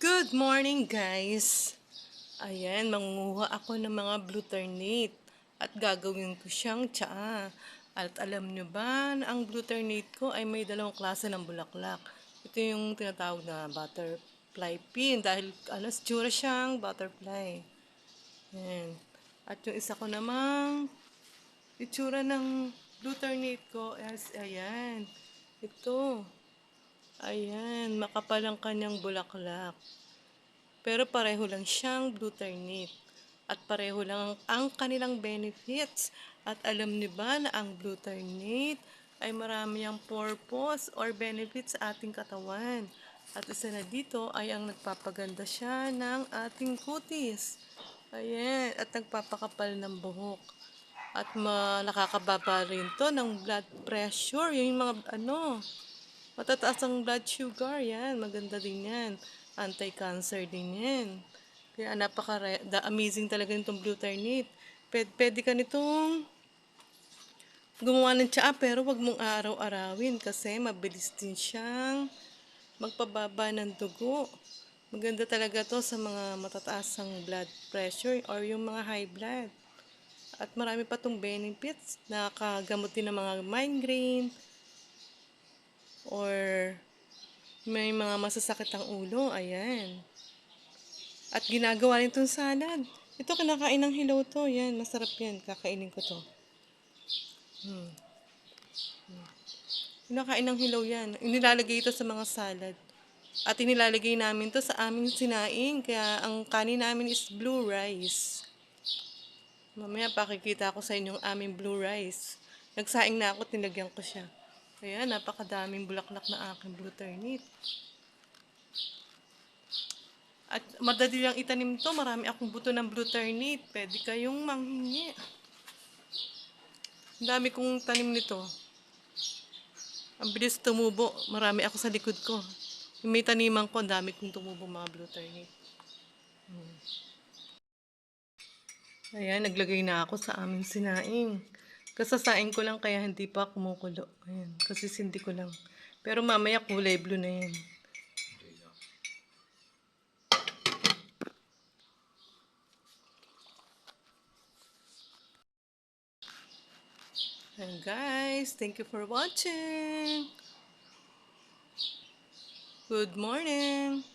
Good morning, guys! Ayan, mangunguha ako ng mga blue ternate at gagawin ko siyang tsaa. At alam nyo ba na ang blue ternate ko ay may dalawang klase ng bulaklak. Ito yung tinatawag na butterfly pin dahil ano, tsura siyang butterfly. Ayan. At yung isa ko namang itsura ng blue ternate ko is, ayan, ito. Ayan, makapal ang kanyang bulaklak. Pero pareho lang siyang blue ternate. At pareho lang ang, ang kanilang benefits. At alam niyo ba na ang blue ternate ay marami ang purpose or benefits sa ating katawan. At isa na dito ay ang nagpapaganda siya ng ating kutis. Ayan, at nagpapakapal ng buhok. At nakakababa rin to ng blood pressure. Yung mga ano, Matataas ang blood sugar, yan. Maganda din yan. Anti-cancer din yan. Kaya napaka da amazing talaga nitong blue ternate. Pwede, pwede ka nitong gumawa ng tsaa pero wag mong araw-arawin kasi mabilis din siyang magpababa ng dugo. Maganda talaga to sa mga matataas ang blood pressure or yung mga high blood. At marami pa tong benefits. Nakagamot din ng mga migraine, or may mga masasakit ang ulo, ayan. At ginagawa rin itong salad. Ito, kinakain ng hilaw to. Yan, masarap yan. Kakainin ko to. Hmm. Hmm. Kinakain ng hilaw yan. Inilalagay ito sa mga salad. At inilalagay namin to sa aming sinaing. Kaya ang kanin namin is blue rice. Mamaya pakikita ko sa inyo ang aming blue rice. Nagsaing na ako, tinagyan ko siya. Kaya napakadaming bulaklak na aking blue turnip. At madali lang itanim to. Marami akong buto ng blue turnip. Pwede kayong manghingi. Ang dami kong tanim nito. Ang bilis tumubo. Marami ako sa likod ko. Yung may taniman ko, ang dami kong tumubo mga blue turnip. Hmm. Ayan, naglagay na ako sa aming sinaing. Kasasain ko lang kaya hindi pa kumukulo. Ayan, kasi sindi ko lang. Pero mamaya kulay blue na yan. And guys, thank you for watching. Good morning.